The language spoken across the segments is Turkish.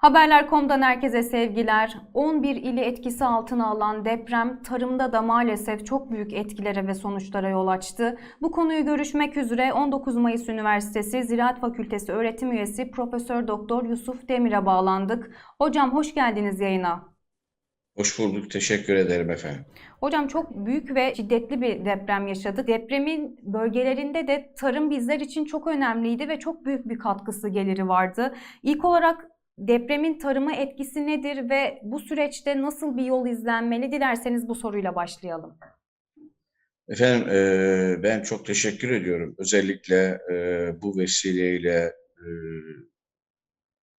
Haberler.com'dan herkese sevgiler. 11 ili etkisi altına alan deprem tarımda da maalesef çok büyük etkilere ve sonuçlara yol açtı. Bu konuyu görüşmek üzere 19 Mayıs Üniversitesi Ziraat Fakültesi öğretim üyesi Profesör Doktor Yusuf Demir'e bağlandık. Hocam hoş geldiniz yayına. Hoş bulduk. Teşekkür ederim efendim. Hocam çok büyük ve şiddetli bir deprem yaşadık. Depremin bölgelerinde de tarım bizler için çok önemliydi ve çok büyük bir katkısı geliri vardı. İlk olarak depremin tarıma etkisi nedir ve bu süreçte nasıl bir yol izlenmeli? Dilerseniz bu soruyla başlayalım. Efendim e, ben çok teşekkür ediyorum. Özellikle e, bu vesileyle e,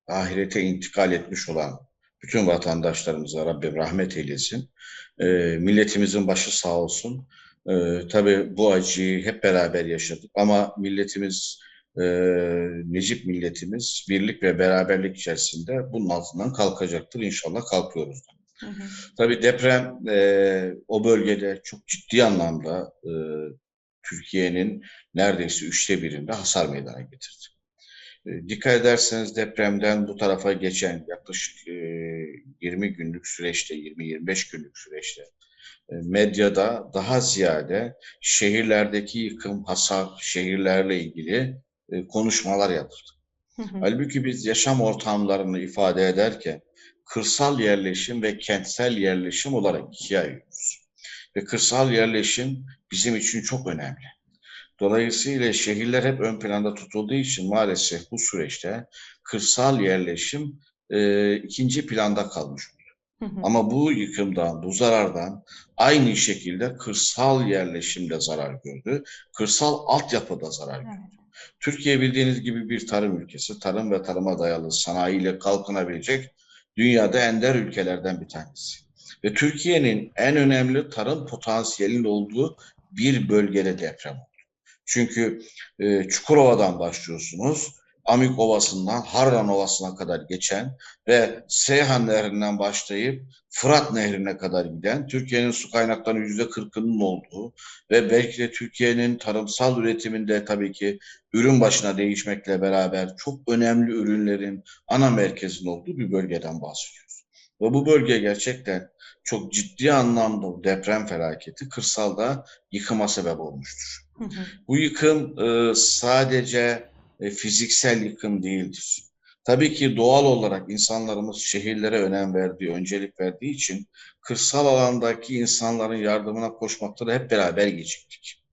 ahirete intikal etmiş olan bütün vatandaşlarımıza Rabbim rahmet eylesin. E, milletimizin başı sağ olsun. E, tabii bu acıyı hep beraber yaşadık ama milletimiz, e, Necip milletimiz birlik ve beraberlik içerisinde bunun altından kalkacaktır. İnşallah kalkıyoruz. Hı hı. Tabii deprem e, o bölgede çok ciddi anlamda e, Türkiye'nin neredeyse üçte birinde hasar meydana getirdi. E, dikkat ederseniz depremden bu tarafa geçen yaklaşık e, 20 günlük süreçte, 20-25 günlük süreçte e, medyada daha ziyade şehirlerdeki yıkım, hasar, şehirlerle ilgili e, konuşmalar yapıldı. Hı hı. Halbuki biz yaşam ortamlarını ifade ederken kırsal yerleşim ve kentsel yerleşim olarak ikiye ayırıyoruz. Ve kırsal yerleşim bizim için çok önemli. Dolayısıyla şehirler hep ön planda tutulduğu için maalesef bu süreçte kırsal yerleşim e, ikinci planda kalmış hı. Ama bu yıkımdan, bu zarardan aynı şekilde kırsal yerleşim de zarar gördü. Kırsal altyapı da zarar gördü. Evet. Türkiye bildiğiniz gibi bir tarım ülkesi. Tarım ve tarıma dayalı sanayiyle kalkınabilecek dünyada ender ülkelerden bir tanesi. Ve Türkiye'nin en önemli tarım potansiyelinin olduğu bir bölgede deprem oldu. Çünkü e, Çukurova'dan başlıyorsunuz. Amik Ovası'ndan Harran Ovası'na kadar geçen ve Seyhan Nehri'nden başlayıp Fırat Nehri'ne kadar giden Türkiye'nin su kaynaklarının yüzde kırkının olduğu ve belki de Türkiye'nin tarımsal üretiminde tabii ki ürün başına değişmekle beraber çok önemli ürünlerin ana merkezin olduğu bir bölgeden bahsediyoruz. Ve bu bölge gerçekten çok ciddi anlamda deprem felaketi kırsalda yıkıma sebep olmuştur. Hı hı. Bu yıkım e, sadece e, fiziksel yıkım değildir. Tabii ki doğal olarak insanlarımız şehirlere önem verdiği, öncelik verdiği için kırsal alandaki insanların yardımına koşmakta da hep beraber geciktik.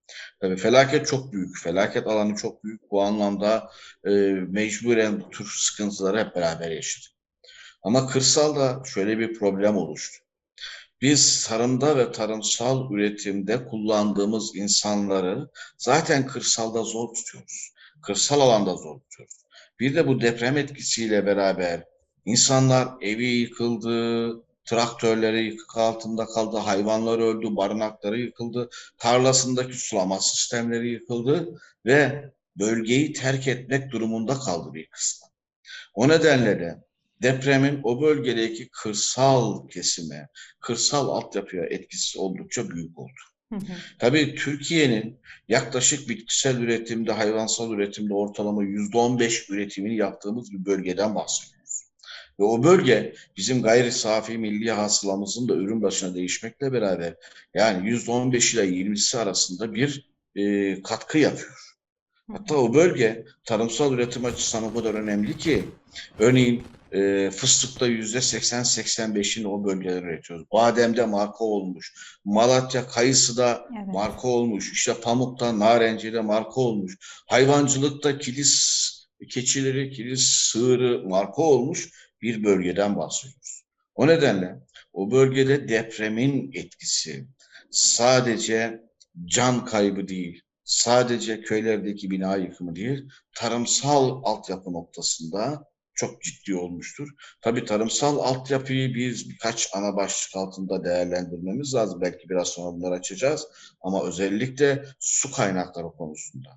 Tabii felaket çok büyük, felaket alanı çok büyük. Bu anlamda e, mecburen bu tür sıkıntıları hep beraber yaşadık. Ama kırsalda şöyle bir problem oluştu. Biz tarımda ve tarımsal üretimde kullandığımız insanları zaten kırsalda zor tutuyoruz. Kırsal alanda zor tutuyoruz. Bir de bu deprem etkisiyle beraber insanlar evi yıkıldı, traktörleri yıkık altında kaldı, hayvanlar öldü, barınakları yıkıldı, tarlasındaki sulama sistemleri yıkıldı ve bölgeyi terk etmek durumunda kaldı bir kısmı. O nedenle de depremin o bölgedeki kırsal kesime, kırsal altyapıya etkisi oldukça büyük oldu. Tabii Türkiye'nin yaklaşık bitkisel üretimde, hayvansal üretimde ortalama yüzde on beş üretimini yaptığımız bir bölgeden bahsediyoruz. Ve o bölge bizim gayri safi milli hasılamızın da ürün başına değişmekle beraber yani yüzde on beş ile yirmisi arasında bir e, katkı yapıyor. Hatta o bölge tarımsal üretim açısından o kadar önemli ki örneğin e, fıstıkta yüzde 80-85'ini o bölgeler üretiyoruz. Bademde marka olmuş. Malatya kayısıda Evet. marka olmuş. İşte pamukta, narencide marka olmuş. Hayvancılıkta kilis keçileri, kilis sığırı marka olmuş bir bölgeden bahsediyoruz. O nedenle o bölgede depremin etkisi sadece can kaybı değil, sadece köylerdeki bina yıkımı değil, tarımsal altyapı noktasında çok ciddi olmuştur. Tabii tarımsal altyapıyı biz birkaç ana başlık altında değerlendirmemiz lazım. Belki biraz sonra bunları açacağız. Ama özellikle su kaynakları konusunda,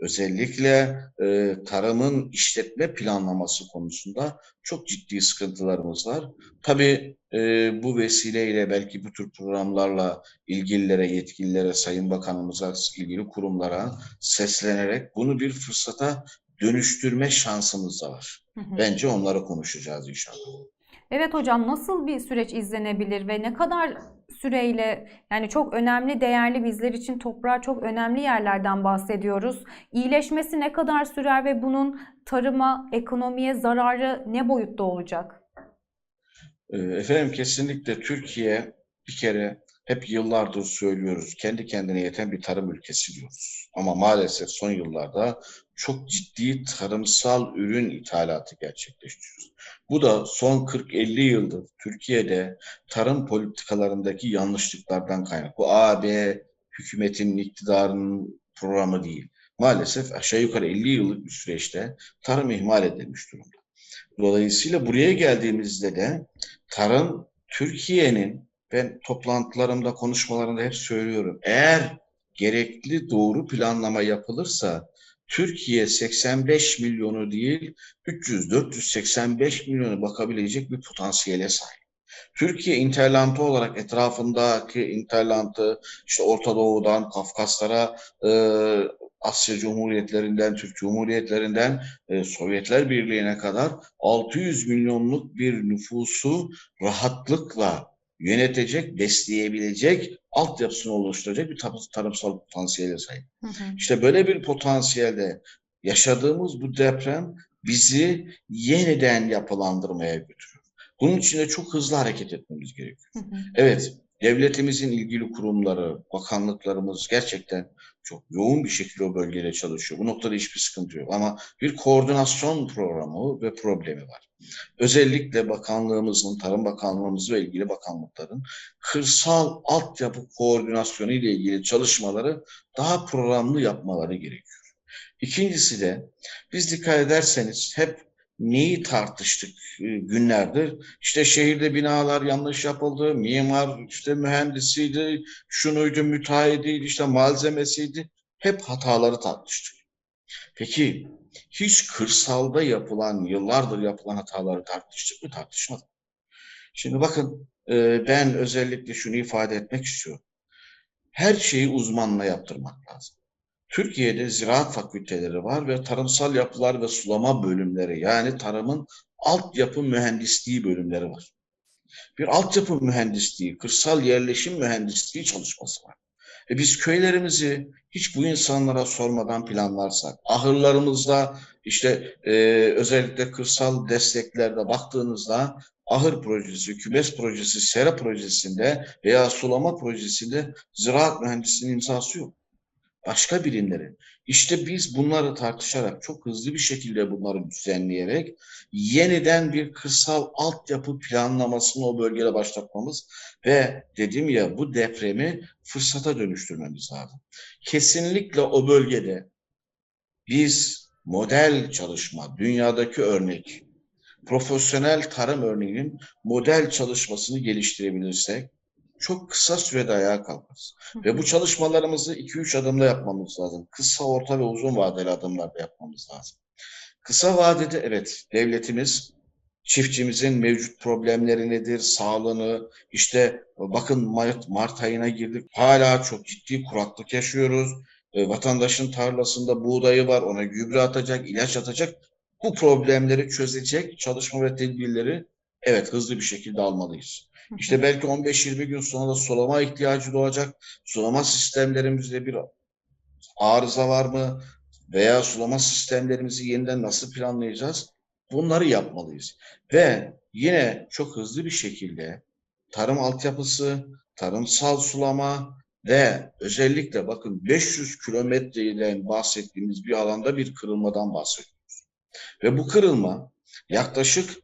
özellikle e, tarımın işletme planlaması konusunda çok ciddi sıkıntılarımız var. Tabii e, bu vesileyle belki bu tür programlarla ilgililere, yetkililere, Sayın Bakanımıza, ilgili kurumlara seslenerek bunu bir fırsata dönüştürme şansımız da var. Hı hı. Bence onları konuşacağız inşallah. Evet hocam nasıl bir süreç izlenebilir ve ne kadar süreyle yani çok önemli değerli bizler için toprağa çok önemli yerlerden bahsediyoruz. İyileşmesi ne kadar sürer ve bunun tarıma, ekonomiye zararı ne boyutta olacak? Ee, Efendim kesinlikle Türkiye bir kere hep yıllardır söylüyoruz kendi kendine yeten bir tarım ülkesi diyoruz. Ama maalesef son yıllarda çok ciddi tarımsal ürün ithalatı gerçekleştiriyoruz. Bu da son 40-50 yıldır Türkiye'de tarım politikalarındaki yanlışlıklardan kaynaklı. Bu AB hükümetinin iktidarının programı değil. Maalesef aşağı yukarı 50 yıllık bir süreçte tarım ihmal edilmiş durumda. Dolayısıyla buraya geldiğimizde de tarım Türkiye'nin ben toplantılarımda, konuşmalarımda hep söylüyorum. Eğer gerekli doğru planlama yapılırsa Türkiye 85 milyonu değil 300-485 milyonu bakabilecek bir potansiyele sahip. Türkiye interlantı olarak etrafındaki interlantı işte Orta Doğu'dan Kafkaslara, e, Asya Cumhuriyetlerinden, Türk Cumhuriyetlerinden e, Sovyetler Birliği'ne kadar 600 milyonluk bir nüfusu rahatlıkla yönetecek, besleyebilecek, altyapısını oluşturacak bir tar- tarımsal potansiyele sahip. Hı hı. İşte böyle bir potansiyelde yaşadığımız bu deprem bizi yeniden yapılandırmaya götürüyor. Bunun için de çok hızlı hareket etmemiz gerekiyor. Hı hı. Evet, devletimizin ilgili kurumları, bakanlıklarımız gerçekten çok yoğun bir şekilde o bölgede çalışıyor. Bu noktada hiçbir sıkıntı yok. Ama bir koordinasyon programı ve problemi var. Özellikle bakanlığımızın, Tarım Bakanlığımız ve ilgili bakanlıkların kırsal altyapı koordinasyonu ile ilgili çalışmaları daha programlı yapmaları gerekiyor. İkincisi de biz dikkat ederseniz hep neyi tartıştık e, günlerdir? İşte şehirde binalar yanlış yapıldı, mimar işte mühendisiydi, şunuydu, müteahhidiydi, işte malzemesiydi. Hep hataları tartıştık. Peki hiç kırsalda yapılan, yıllardır yapılan hataları tartıştık mı? Tartışmadık. Şimdi bakın e, ben özellikle şunu ifade etmek istiyorum. Her şeyi uzmanla yaptırmak lazım. Türkiye'de ziraat fakülteleri var ve tarımsal yapılar ve sulama bölümleri yani tarımın altyapı mühendisliği bölümleri var. Bir altyapı mühendisliği, kırsal yerleşim mühendisliği çalışması var. E biz köylerimizi hiç bu insanlara sormadan planlarsak, ahırlarımızda işte e, özellikle kırsal desteklerde baktığınızda ahır projesi, kümes projesi, sera projesinde veya sulama projesinde ziraat mühendisliğinin imzası yok başka birimlerin. İşte biz bunları tartışarak çok hızlı bir şekilde bunları düzenleyerek yeniden bir kırsal altyapı planlamasını o bölgede başlatmamız ve dedim ya bu depremi fırsata dönüştürmemiz lazım. Kesinlikle o bölgede biz model çalışma, dünyadaki örnek, profesyonel tarım örneğinin model çalışmasını geliştirebilirsek çok kısa sürede ayağa kalkarız. Ve bu çalışmalarımızı 2-3 adımda yapmamız lazım. Kısa, orta ve uzun vadeli adımlarda yapmamız lazım. Kısa vadede evet devletimiz çiftçimizin mevcut problemleri nedir, sağlığını, işte bakın Mart, Mart ayına girdik. Hala çok ciddi kuraklık yaşıyoruz. E, vatandaşın tarlasında buğdayı var, ona gübre atacak, ilaç atacak. Bu problemleri çözecek çalışma ve tedbirleri evet hızlı bir şekilde almalıyız. İşte belki 15-20 gün sonra da sulama ihtiyacı doğacak. Sulama sistemlerimizde bir arıza var mı? Veya sulama sistemlerimizi yeniden nasıl planlayacağız? Bunları yapmalıyız. Ve yine çok hızlı bir şekilde tarım altyapısı, tarımsal sulama ve özellikle bakın 500 kilometreden bahsettiğimiz bir alanda bir kırılmadan bahsediyoruz. Ve bu kırılma yaklaşık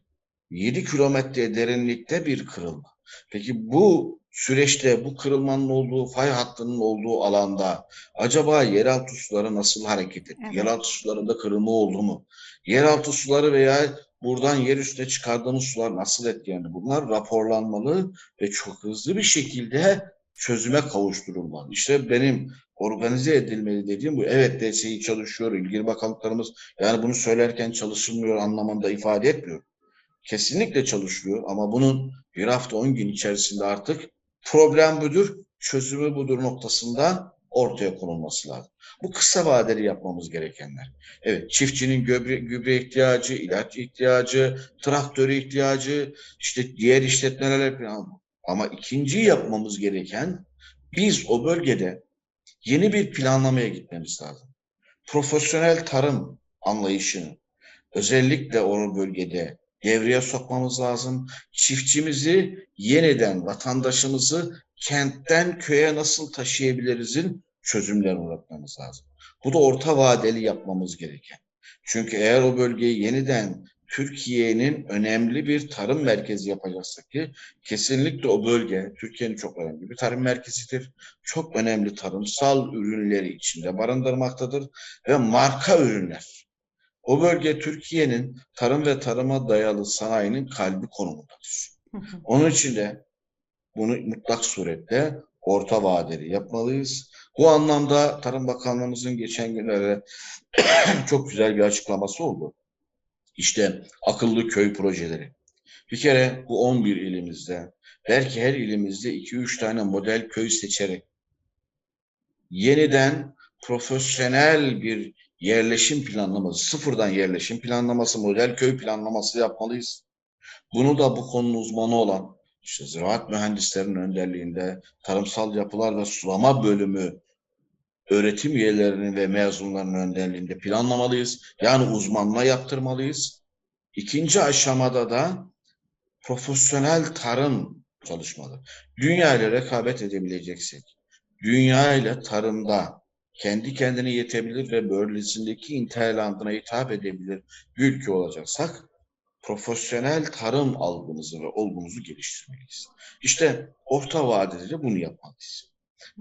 7 kilometre derinlikte bir kırılma. Peki bu süreçte bu kırılmanın olduğu, fay hattının olduğu alanda acaba yeraltı suları nasıl hareket etti? Evet. Yeraltı sularında kırılma oldu mu? Yeraltı suları veya buradan yer üstüne çıkardığımız sular nasıl etkilendi? Bunlar raporlanmalı ve çok hızlı bir şekilde çözüme kavuşturulmalı. İşte benim organize edilmeli dediğim bu. Evet DSİ çalışıyor, ilgili bakanlıklarımız yani bunu söylerken çalışılmıyor anlamında ifade etmiyor kesinlikle çalışıyor ama bunun bir hafta on gün içerisinde artık problem budur, çözümü budur noktasında ortaya konulması lazım. Bu kısa vadeli yapmamız gerekenler. Evet, çiftçinin gübre, gübre ihtiyacı, ilaç ihtiyacı, traktörü ihtiyacı, işte diğer işletmeler falan. Ama ikinci yapmamız gereken biz o bölgede yeni bir planlamaya gitmemiz lazım. Profesyonel tarım anlayışını özellikle o bölgede devreye sokmamız lazım. Çiftçimizi yeniden vatandaşımızı kentten köye nasıl taşıyabilirizin çözümlerini üretmemiz lazım. Bu da orta vadeli yapmamız gereken. Çünkü eğer o bölgeyi yeniden Türkiye'nin önemli bir tarım merkezi yapacaksak ki kesinlikle o bölge Türkiye'nin çok önemli bir tarım merkezidir. Çok önemli tarımsal ürünleri içinde barındırmaktadır ve marka ürünler. O bölge Türkiye'nin tarım ve tarıma dayalı sanayinin kalbi konumundadır. Onun için de bunu mutlak surette orta vadeli yapmalıyız. Bu anlamda Tarım Bakanlığımızın geçen günlerde çok güzel bir açıklaması oldu. İşte akıllı köy projeleri. Bir kere bu 11 ilimizde, belki her ilimizde 2-3 tane model köy seçerek yeniden profesyonel bir yerleşim planlaması, sıfırdan yerleşim planlaması, model köy planlaması yapmalıyız. Bunu da bu konunun uzmanı olan işte ziraat mühendislerinin önderliğinde tarımsal yapılar ve sulama bölümü öğretim üyelerinin ve mezunlarının önderliğinde planlamalıyız. Yani uzmanla yaptırmalıyız. İkinci aşamada da profesyonel tarım çalışmalı. Dünya ile rekabet edebileceksek, dünya ile tarımda kendi kendine yetebilir ve bölgesindeki interlandına hitap edebilir bir ülke olacaksak profesyonel tarım algımızı ve olgumuzu geliştirmeliyiz. İşte orta vadede de bunu yapmalıyız.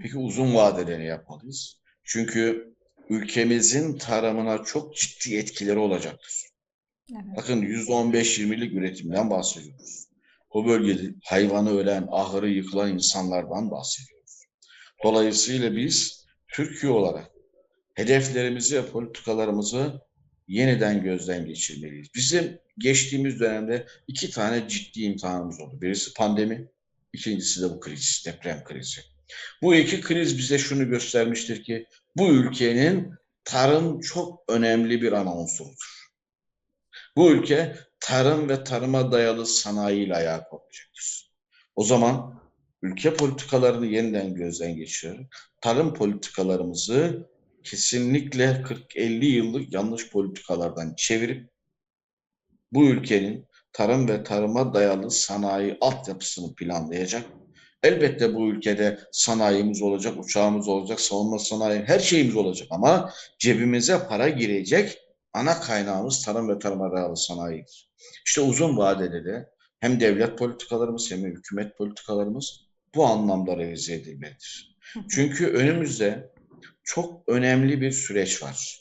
Peki uzun vadede ne yapmalıyız? Çünkü ülkemizin tarımına çok ciddi etkileri olacaktır. Evet. Bakın %15-20'lik üretimden bahsediyoruz. O bölgede hayvanı ölen, ahırı yıkılan insanlardan bahsediyoruz. Dolayısıyla biz Türkiye olarak hedeflerimizi ve politikalarımızı yeniden gözden geçirmeliyiz. Bizim geçtiğimiz dönemde iki tane ciddi imtihanımız oldu. Birisi pandemi, ikincisi de bu kriz, deprem krizi. Bu iki kriz bize şunu göstermiştir ki bu ülkenin tarım çok önemli bir ana unsurudur. Bu ülke tarım ve tarıma dayalı sanayiyle ayağa kalkacaktır. O zaman ülke politikalarını yeniden gözden geçirerek tarım politikalarımızı kesinlikle 40-50 yıllık yanlış politikalardan çevirip bu ülkenin tarım ve tarıma dayalı sanayi altyapısını planlayacak. Elbette bu ülkede sanayimiz olacak, uçağımız olacak, savunma sanayi, her şeyimiz olacak ama cebimize para girecek ana kaynağımız tarım ve tarıma dayalı sanayidir. İşte uzun vadede de hem devlet politikalarımız hem de hükümet politikalarımız bu anlamda revize edilmelidir. Çünkü önümüzde çok önemli bir süreç var.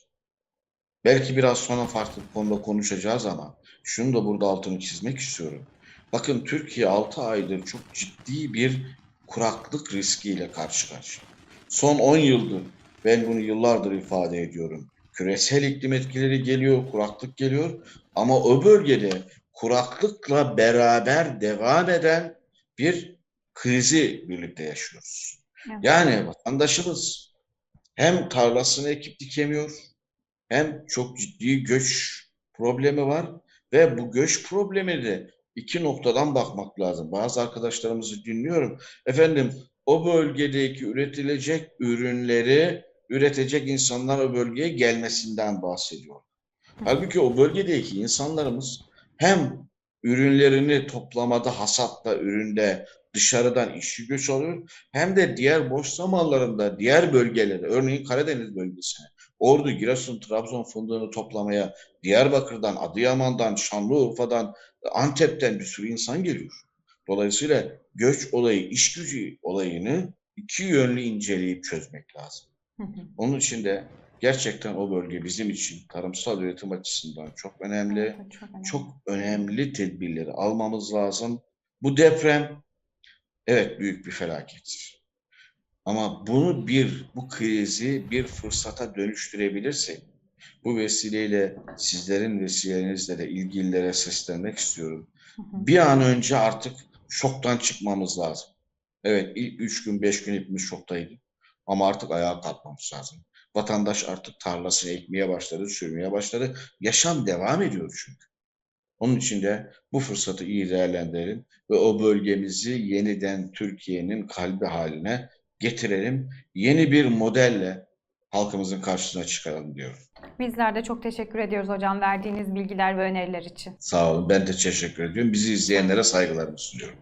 Belki biraz sonra farklı bir konuda konuşacağız ama şunu da burada altını çizmek istiyorum. Bakın Türkiye 6 aydır çok ciddi bir kuraklık riskiyle karşı karşıya. Son 10 yıldır ben bunu yıllardır ifade ediyorum. Küresel iklim etkileri geliyor, kuraklık geliyor ama o bölgede kuraklıkla beraber devam eden bir krizi birlikte yaşıyoruz. Evet. Yani vatandaşımız hem tarlasını ekip dikemiyor hem çok ciddi göç problemi var ve bu göç problemi de iki noktadan bakmak lazım. Bazı arkadaşlarımızı dinliyorum. Efendim o bölgedeki üretilecek ürünleri üretecek insanlar o bölgeye gelmesinden bahsediyor. Halbuki o bölgedeki insanlarımız hem ürünlerini toplamada, hasatta, üründe dışarıdan işçi göç alıyor hem de diğer boş zamanlarında diğer bölgelere, örneğin Karadeniz bölgesine, Ordu, Giresun, Trabzon fındığını toplamaya Diyarbakır'dan, Adıyaman'dan, Şanlıurfa'dan, Antep'ten bir sürü insan geliyor. Dolayısıyla göç olayı, iş gücü olayını iki yönlü inceleyip çözmek lazım. Onun için de gerçekten o bölge bizim için tarımsal üretim açısından çok önemli. Evet, çok önemli. Çok önemli tedbirleri almamız lazım. Bu deprem evet büyük bir felakettir. Ama bunu bir, bu krizi bir fırsata dönüştürebilirsek, bu vesileyle sizlerin vesilenizle de ilgililere seslenmek istiyorum. Bir an önce artık şoktan çıkmamız lazım. Evet ilk üç gün, beş gün hepimiz şoktaydık. Ama artık ayağa kalkmamız lazım. Vatandaş artık tarlasını ekmeye başladı, sürmeye başladı. Yaşam devam ediyor çünkü. Onun için de bu fırsatı iyi değerlendirelim ve o bölgemizi yeniden Türkiye'nin kalbi haline getirelim. Yeni bir modelle halkımızın karşısına çıkaralım diyorum. Bizler de çok teşekkür ediyoruz hocam verdiğiniz bilgiler ve öneriler için. Sağ olun. Ben de teşekkür ediyorum. Bizi izleyenlere saygılarımı sunuyorum.